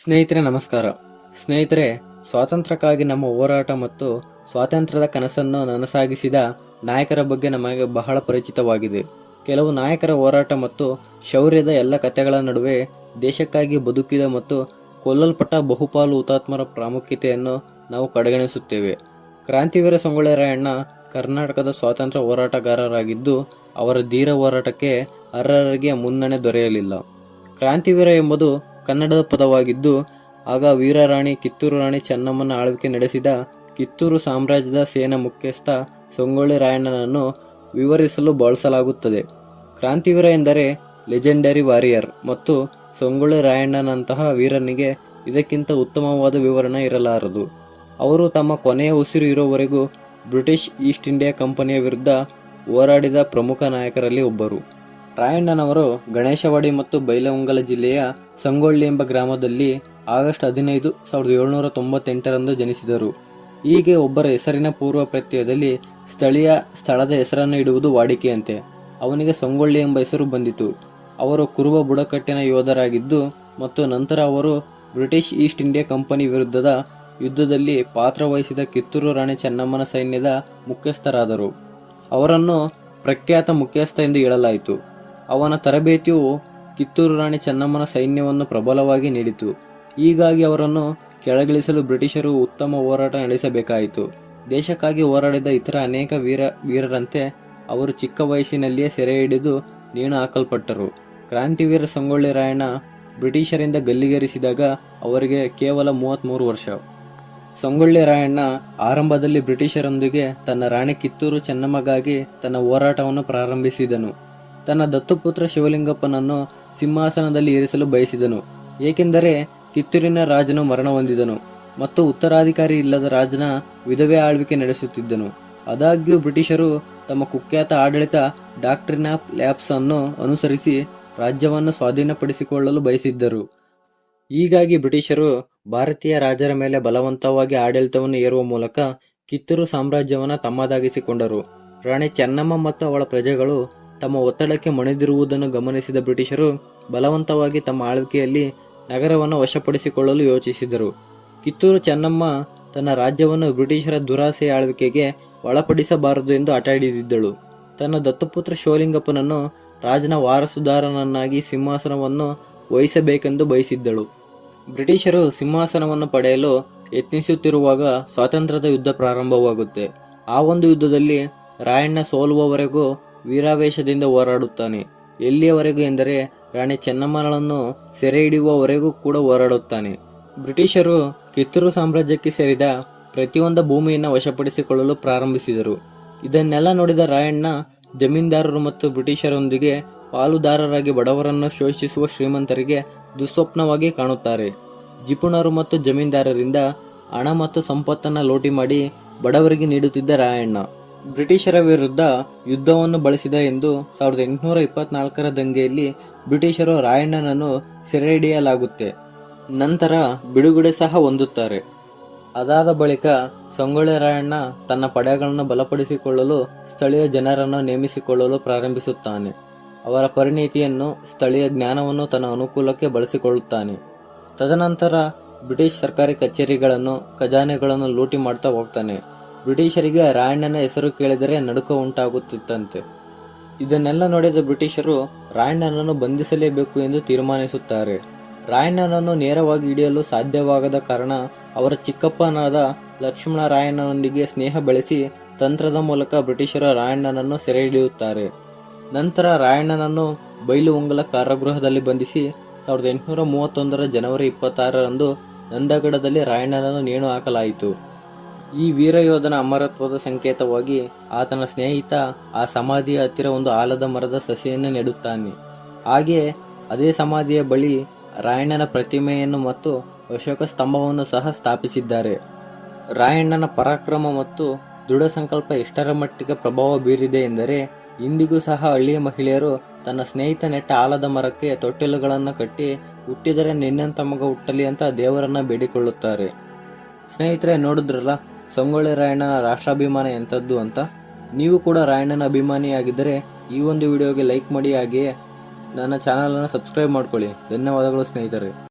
ಸ್ನೇಹಿತರೆ, ನಮಸ್ಕಾರ. ಸ್ನೇಹಿತರೆ, ಸ್ವಾತಂತ್ರ್ಯಕ್ಕಾಗಿ ನಮ್ಮ ಹೋರಾಟ ಮತ್ತು ಸ್ವಾತಂತ್ರ್ಯದ ಕನಸನ್ನು ನನಸಾಗಿಸಿದ ನಾಯಕರ ಬಗ್ಗೆ ನಮಗೆ ಬಹಳ ಪರಿಚಿತವಾಗಿದೆ. ಕೆಲವು ನಾಯಕರ ಹೋರಾಟ ಮತ್ತು ಶೌರ್ಯದ ಎಲ್ಲ ಕಥೆಗಳ ನಡುವೆ ದೇಶಕ್ಕಾಗಿ ಬದುಕಿದ ಮತ್ತು ಕೊಲ್ಲಲ್ಪಟ್ಟ ಬಹುಪಾಲು ಹುತಾತ್ಮರ ಪ್ರಾಮುಖ್ಯತೆಯನ್ನು ನಾವು ಕಡೆಗಣಿಸುತ್ತೇವೆ. ಕ್ರಾಂತಿವೀರ ಸಂಗೊಳ್ಳಿ ರಾಯಣ್ಣ ಕರ್ನಾಟಕದ ಸ್ವಾತಂತ್ರ್ಯ ಹೋರಾಟಗಾರರಾಗಿದ್ದು, ಅವರ ಧೀರ ಹೋರಾಟಕ್ಕೆ ಅರ್ಹರಿಗೆ ಮುನ್ನಣೆ ದೊರೆಯಲಿಲ್ಲ. ಕ್ರಾಂತಿವೀರ ಎಂಬುದು ಕನ್ನಡದ ಪದವಾಗಿದ್ದು, ಆಗ ವೀರರಾಣಿ ಕಿತ್ತೂರು ರಾಣಿ ಚೆನ್ನಮ್ಮನ ಆಳ್ವಿಕೆ ನಡೆಸಿದ ಕಿತ್ತೂರು ಸಾಮ್ರಾಜ್ಯದ ಸೇನಾ ಮುಖ್ಯಸ್ಥ ಸಂಗೊಳ್ಳಿ ರಾಯಣ್ಣನನ್ನು ವಿವರಿಸಲು ಬಳಸಲಾಗುತ್ತದೆ. ಕ್ರಾಂತಿವೀರ ಎಂದರೆ ಲೆಜೆಂಡರಿ ವಾರಿಯರ್ ಮತ್ತು ಸಂಗೊಳ್ಳಿ ರಾಯಣ್ಣನಂತಹ ವೀರನಿಗೆ ಇದಕ್ಕಿಂತ ಉತ್ತಮವಾದ ವಿವರಣೆ ಇರಲಾರದು. ಅವರು ತಮ್ಮ ಕೊನೆಯ ಉಸಿರು ಇರುವವರೆಗೂ ಬ್ರಿಟಿಷ್ ಈಸ್ಟ್ ಇಂಡಿಯಾ ಕಂಪನಿಯ ವಿರುದ್ಧ ಹೋರಾಡಿದ ಪ್ರಮುಖ ನಾಯಕರಲ್ಲಿ ಒಬ್ಬರು. ರಾಯಣ್ಣನವರು ಗಣೇಶವಾಡಿ ಮತ್ತು ಬೈಲಹೊಂಗಲ ಜಿಲ್ಲೆಯ ಸಂಗೊಳ್ಳಿ ಎಂಬ ಗ್ರಾಮದಲ್ಲಿ ಆಗಸ್ಟ್ ಹದಿನೈದು ಸಾವಿರದ ಏಳುನೂರ ತೊಂಬತ್ತೆಂಟರಂದು ಜನಿಸಿದರು. ಹೀಗೆ ಒಬ್ಬರ ಹೆಸರಿನ ಪೂರ್ವ ಪ್ರತ್ಯಯದಲ್ಲಿ ಸ್ಥಳೀಯ ಸ್ಥಳದ ಹೆಸರನ್ನು ಇಡುವುದು ವಾಡಿಕೆಯಂತೆ. ಅವನಿಗೆ ಸಂಗೊಳ್ಳಿ ಎಂಬ ಹೆಸರು ಬಂದಿತು. ಅವರು ಕುರುಬ ಬುಡಕಟ್ಟಿನ ಯೋಧರಾಗಿದ್ದು ಮತ್ತು ನಂತರ ಅವರು ಬ್ರಿಟಿಷ್ ಈಸ್ಟ್ ಇಂಡಿಯಾ ಕಂಪನಿ ವಿರುದ್ಧದ ಯುದ್ಧದಲ್ಲಿ ಪಾತ್ರವಹಿಸಿದ ಕಿತ್ತೂರು ರಾಣಿ ಚೆನ್ನಮ್ಮನ ಸೈನ್ಯದ ಮುಖ್ಯಸ್ಥರಾದರು. ಅವರನ್ನು ಪ್ರಖ್ಯಾತ ಮುಖ್ಯಸ್ಥ ಎಂದು ಹೇಳಲಾಯಿತು. ಅವನ ತರಬೇತಿಯು ಕಿತ್ತೂರು ರಾಣಿ ಚೆನ್ನಮ್ಮನ ಸೈನ್ಯವನ್ನು ಪ್ರಬಲವಾಗಿ ನೀಡಿತು. ಹೀಗಾಗಿ ಅವರನ್ನು ಕೆಳಗಿಳಿಸಲು ಬ್ರಿಟಿಷರು ಉತ್ತಮ ಹೋರಾಟ ನಡೆಸಬೇಕಾಯಿತು. ದೇಶಕ್ಕಾಗಿ ಹೋರಾಡಿದ ಇತರ ಅನೇಕ ವೀರ, ವೀರರಂತೆ ಅವರು ಚಿಕ್ಕ ವಯಸ್ಸಿನಲ್ಲಿಯೇ ಸೆರೆ ಹಿಡಿದು ನೇಣು ಹಾಕಲ್ಪಟ್ಟರು. ಕ್ರಾಂತಿವೀರ ಸಂಗೊಳ್ಳಿ ರಾಯಣ್ಣ ಬ್ರಿಟಿಷರಿಂದ ಗಲ್ಲಿಗೇರಿಸಿದಾಗ ಅವರಿಗೆ ಕೇವಲ ಮೂವತ್ತ್ಮೂರು ವರ್ಷ. ಸಂಗೊಳ್ಳಿ ರಾಯಣ್ಣ ಆರಂಭದಲ್ಲಿ ಬ್ರಿಟಿಷರೊಂದಿಗೆ ತನ್ನ ರಾಣಿ ಕಿತ್ತೂರು ಚೆನ್ನಮ್ಮಗಾಗಿ ತನ್ನ ಹೋರಾಟವನ್ನು ಪ್ರಾರಂಭಿಸಿದನು. ತನ್ನ ದತ್ತುಪುತ್ರ ಶಿವಲಿಂಗಪ್ಪನನ್ನು ಸಿಂಹಾಸನದಲ್ಲಿ ಇರಿಸಲು ಬಯಸಿದನು. ಏಕೆಂದರೆ ಕಿತ್ತೂರಿನ ರಾಜನು ಮರಣ ಹೊಂದಿದನು ಮತ್ತು ಉತ್ತರಾಧಿಕಾರಿ ಇಲ್ಲದ ರಾಜನ ವಿಧವೆ ಆಳ್ವಿಕೆ ನಡೆಸುತ್ತಿದ್ದನು. ಆದಾಗ್ಯೂ ಬ್ರಿಟಿಷರು ತಮ್ಮ ಕುಖ್ಯಾತ ಆಡಳಿತ ಡಾಕ್ಟ್ರಿನ್ ಆಫ್ ಲ್ಯಾಬ್ಸ್ ಅನ್ನು ಅನುಸರಿಸಿ ರಾಜ್ಯವನ್ನು ಸ್ವಾಧೀನಪಡಿಸಿಕೊಳ್ಳಲು ಬಯಸಿದ್ದರು. ಹೀಗಾಗಿ ಬ್ರಿಟಿಷರು ಭಾರತೀಯ ರಾಜರ ಮೇಲೆ ಬಲವಂತವಾಗಿ ಆಡಳಿತವನ್ನು ಏರುವ ಮೂಲಕ ಕಿತ್ತೂರು ಸಾಮ್ರಾಜ್ಯವನ್ನು ತಮ್ಮದಾಗಿಸಿಕೊಂಡರು. ರಾಣಿ ಚೆನ್ನಮ್ಮ ಮತ್ತು ಅವಳ ಪ್ರಜೆಗಳು ತಮ್ಮ ಒತ್ತಡಕ್ಕೆ ಮಣಿದಿರುವುದನ್ನು ಗಮನಿಸಿದ ಬ್ರಿಟಿಷರು ಬಲವಂತವಾಗಿ ತಮ್ಮ ಆಳ್ವಿಕೆಯಲ್ಲಿ ನಗರವನ್ನು ವಶಪಡಿಸಿಕೊಳ್ಳಲು ಯೋಚಿಸಿದರು. ಕಿತ್ತೂರು ಚೆನ್ನಮ್ಮ ತನ್ನ ರಾಜ್ಯವನ್ನು ಬ್ರಿಟಿಷರ ದುರಾಸೆ ಆಳ್ವಿಕೆಗೆ ಒಳಪಡಿಸಬಾರದು ಎಂದು ಹಠ ಹಿಡಿದಿದ್ದಳು. ತನ್ನ ದತ್ತಪುತ್ರ ಶಿವಲಿಂಗಪ್ಪನನ್ನು ರಾಜನ ವಾರಸುದಾರನನ್ನಾಗಿ ಸಿಂಹಾಸನವನ್ನು ವಹಿಸಬೇಕೆಂದು ಬಯಸಿದ್ದಳು. ಬ್ರಿಟಿಷರು ಸಿಂಹಾಸನವನ್ನು ಪಡೆಯಲು ಯತ್ನಿಸುತ್ತಿರುವಾಗ ಸ್ವಾತಂತ್ರ್ಯದ ಯುದ್ಧ ಪ್ರಾರಂಭವಾಗುತ್ತೆ. ಆ ಒಂದು ಯುದ್ಧದಲ್ಲಿ ರಾಯಣ್ಣ ಸೋಲುವವರೆಗೂ ವೀರಾವೇಶದಿಂದ ಹೋರಾಡುತ್ತಾನೆ. ಎಲ್ಲಿಯವರೆಗೂ ಎಂದರೆ ರಾಣಿ ಚೆನ್ನಮ್ಮನಳನ್ನು ಸೆರೆ ಹಿಡಿಯುವವರೆಗೂ ಕೂಡ ಹೋರಾಡುತ್ತಾನೆ. ಬ್ರಿಟಿಷರು ಕಿತ್ತೂರು ಸಾಮ್ರಾಜ್ಯಕ್ಕೆ ಸೇರಿದ ಪ್ರತಿಯೊಂದು ಭೂಮಿಯನ್ನು ವಶಪಡಿಸಿಕೊಳ್ಳಲು ಪ್ರಾರಂಭಿಸಿದರು. ಇದನ್ನೆಲ್ಲ ನೋಡಿದ ರಾಯಣ್ಣ, ಜಮೀನ್ದಾರರು ಮತ್ತು ಬ್ರಿಟಿಷರೊಂದಿಗೆ ಪಾಲುದಾರರಾಗಿ ಬಡವರನ್ನು ಶೋಷಿಸುವ ಶ್ರೀಮಂತರಿಗೆ ದುಸ್ವಪ್ನವಾಗಿ ಕಾಣುತ್ತಾರೆ. ಜಿಪುಣರು ಮತ್ತು ಜಮೀನ್ದಾರರಿಂದ ಹಣ ಮತ್ತು ಸಂಪತ್ತನ್ನು ಲೋಟಿ ಮಾಡಿ ಬಡವರಿಗೆ ನೀಡುತ್ತಿದ್ದ ರಾಯಣ್ಣ. ಬ್ರಿಟಿಷರ ವಿರುದ್ಧ ಯುದ್ಧವನ್ನು ಬಳಸಿದ ಎಂದು ಸಾವಿರದ ಎಂಟುನೂರ ಇಪ್ಪತ್ನಾಲ್ಕರ ದಂಗೆಯಲ್ಲಿ ಬ್ರಿಟಿಷರು ರಾಯಣ್ಣನನ್ನು ಸೆರೆಹಿಡಿಯಲಾಗುತ್ತೆ. ನಂತರ ಬಿಡುಗಡೆ ಸಹ ಹೊಂದುತ್ತಾರೆ. ಅದಾದ ಬಳಿಕ ಸಂಗೊಳ್ಳಿ ರಾಯಣ್ಣ ತನ್ನ ಪಡೆಗಳನ್ನು ಬಲಪಡಿಸಿಕೊಳ್ಳಲು ಸ್ಥಳೀಯ ಜನರನ್ನು ನೇಮಿಸಿಕೊಳ್ಳಲು ಪ್ರಾರಂಭಿಸುತ್ತಾನೆ. ಅವರ ಪರಿಣಿತಿಯನ್ನು ಸ್ಥಳೀಯ ಜ್ಞಾನವನ್ನು ತನ್ನ ಅನುಕೂಲಕ್ಕೆ ಬಳಸಿಕೊಳ್ಳುತ್ತಾನೆ. ತದನಂತರ ಬ್ರಿಟಿಷ್ ಸರ್ಕಾರಿ ಕಚೇರಿಗಳನ್ನು, ಖಜಾನೆಗಳನ್ನು ಲೂಟಿ ಮಾಡ್ತಾ ಹೋಗ್ತಾನೆ. ಬ್ರಿಟಿಷರಿಗೆ ರಾಯಣ್ಣನ ಹೆಸರು ಕೇಳಿದರೆ ನಡುಕ ಉಂಟಾಗುತ್ತಿತ್ತಂತೆ. ಇದನ್ನೆಲ್ಲ ನೋಡಿದ ಬ್ರಿಟಿಷರು ರಾಯಣ್ಣನನ್ನು ಬಂಧಿಸಲೇಬೇಕು ಎಂದು ತೀರ್ಮಾನಿಸುತ್ತಾರೆ. ರಾಯಣ್ಣನನ್ನು ನೇರವಾಗಿ ಹಿಡಿಯಲು ಸಾಧ್ಯವಾಗದ ಕಾರಣ ಅವರ ಚಿಕ್ಕಪ್ಪನಾದ ಲಕ್ಷ್ಮಣ ರಾಯಣ್ಣನೊಂದಿಗೆ ಸ್ನೇಹ ಬೆಳೆಸಿ ತಂತ್ರದ ಮೂಲಕ ಬ್ರಿಟಿಷರು ರಾಯಣ್ಣನನ್ನು ಸೆರೆ ಹಿಡಿಯುತ್ತಾರೆ. ನಂತರ ರಾಯಣ್ಣನನ್ನು ಬೈಲು ಉಂಗಲ ಕಾರಾಗೃಹದಲ್ಲಿ ಬಂಧಿಸಿ ಸಾವಿರದ ಎಂಟುನೂರ ಮೂವತ್ತೊಂದರ ಜನವರಿ ಇಪ್ಪತ್ತಾರರಂದು ನಂದಗಡದಲ್ಲಿ ರಾಯಣ್ಣನನ್ನು ನೇಣು ಹಾಕಲಾಯಿತು. ಈ ವೀರಯೋಧನ ಅಮರತ್ವದ ಸಂಕೇತವಾಗಿ ಆತನ ಸ್ನೇಹಿತ ಆ ಸಮಾಧಿಯ ಹತ್ತಿರ ಒಂದು ಆಲದ ಮರದ ಸಸಿಯನ್ನು ನೆಡುತ್ತಾನೆ. ಹಾಗೆ ಅದೇ ಸಮಾಧಿಯ ಬಳಿ ರಾಯಣ್ಣನ ಪ್ರತಿಮೆಯನ್ನು ಮತ್ತು ಅಶೋಕ ಸ್ತಂಭವನ್ನು ಸಹ ಸ್ಥಾಪಿಸಿದ್ದಾರೆ. ರಾಯಣ್ಣನ ಪರಾಕ್ರಮ ಮತ್ತು ದೃಢ ಸಂಕಲ್ಪ ಎಷ್ಟರ ಮಟ್ಟಿಗೆ ಪ್ರಭಾವ ಬೀರಿದೆ ಎಂದರೆ, ಇಂದಿಗೂ ಸಹ ಹಳ್ಳಿಯ ಮಹಿಳೆಯರು ತನ್ನ ಸ್ನೇಹಿತ ನೆಟ್ಟ ಆಲದ ಮರಕ್ಕೆ ತೊಟ್ಟಿಲುಗಳನ್ನು ಕಟ್ಟಿ ಹುಟ್ಟಿದರೆ ನಿನ್ನಂತ ಮಗ ಹುಟ್ಟಲಿ ಅಂತ ದೇವರನ್ನ ಬೇಡಿಕೊಳ್ಳುತ್ತಾರೆ. ಸ್ನೇಹಿತರೆ, ನೋಡಿದ್ರಲ್ಲ ಸಂಗೊಳ್ಳಿ ರಾಯಣ್ಣನ ರಾಷ್ಟ್ರಾಭಿಮಾನ ಎಂಥದ್ದು ಅಂತ? ನೀವು ಕೂಡ ರಾಯಣ್ಣನ ಅಭಿಮಾನಿಯಾಗಿದ್ದರೆ ಈ ಒಂದು ವಿಡಿಯೋಗೆ ಲೈಕ್ ಮಾಡಿ ಹಾಗೆಯೇ ನನ್ನ ಚಾನಲನ್ನು ಸಬ್ಸ್ಕ್ರೈಬ್ ಮಾಡ್ಕೊಳ್ಳಿ. ಧನ್ಯವಾದಗಳು ಸ್ನೇಹಿತರೆ.